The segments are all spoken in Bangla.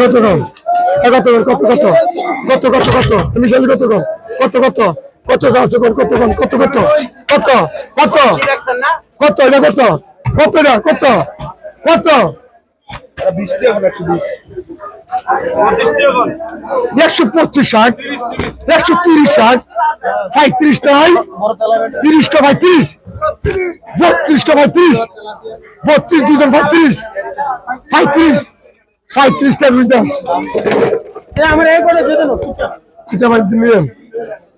কত কম। কত কত কত? কত কত কত? তুমি শালি কত কম? কত কত? কত কত কম কত কত? কত কত? কত এটা কত? কত এটা কত? কত? একশো পঁচিশ ষাট একশো তিরিশ ষাট পঁয়ত্রিশ টাই তিরিশটা পঁয়ত্রিশ বত্রিশটা পঁয়ত্রিশ বত্রিশ দুজন পঁয়ত্রিশ। পঁয়ত্রিশ। পঁয়ত্রিশটা রুইদাস আচ্ছা ভাই নিলেন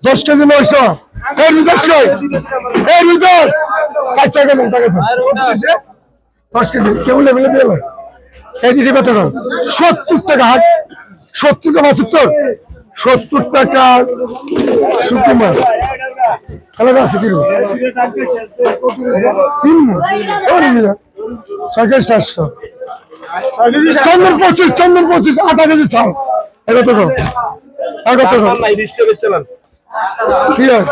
দশ কেজি নয়শো। এই রুইদাস কই? এই রুইদাস চারশো কেন টাকা দশ কেজি। কেমন লেভেলে দিয়ে এই দিদি কত দাম সত্তর টাকা হাট। সত্তর টাকা সত্তর সত্তর টাকা শুক্তি মাছ। আলাদা আছে কিরু তিন ছয় সাতশো। চন্দন পঁচিশ চন্দন পঁচিশ আধা কেজি চাল। এটা তো কি হয়?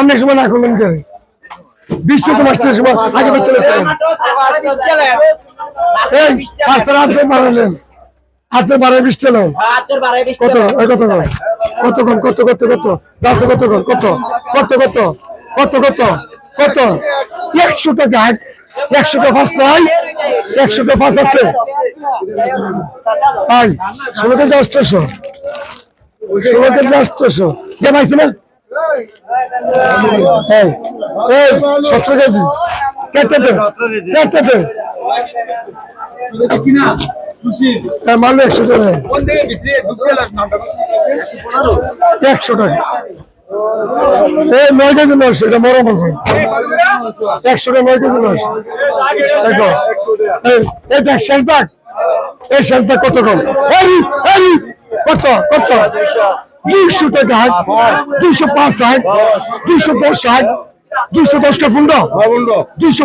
অনেক সময় না করলেন কে বিশ চোদ্দ মাসের সময় আগে চলে এই বাড়ালেন বাড়ায় বিশ চলেন কত? কত কত কম কত কত? কত চারশো কত কত? কত কত? কত কত? কত? একশো টাকা। একশো ফার্স্ট নাই? একশো ফার্স্ট আছে? তাই ষোলো অষ্টশো? ষোলো অষ্টশো? কে পাইছি না? সতেরো কেজি কেটে দে কেটে দে হ্যাঁ, মারলে একশো টাকা একশো টাকা। এই নয় কেজি নয়শো এটা আছে। একশো টাকা নয় কেজি নয়শো দেখো এই দেখ শেষ দাগ। এই শেষ দাগ কত কম? কত কত? দুইশো টাকা হাট দুইশো পাঁচ হাট দুইশো দশ হাট দুইশো দশটা ফুন্ড। দুইশো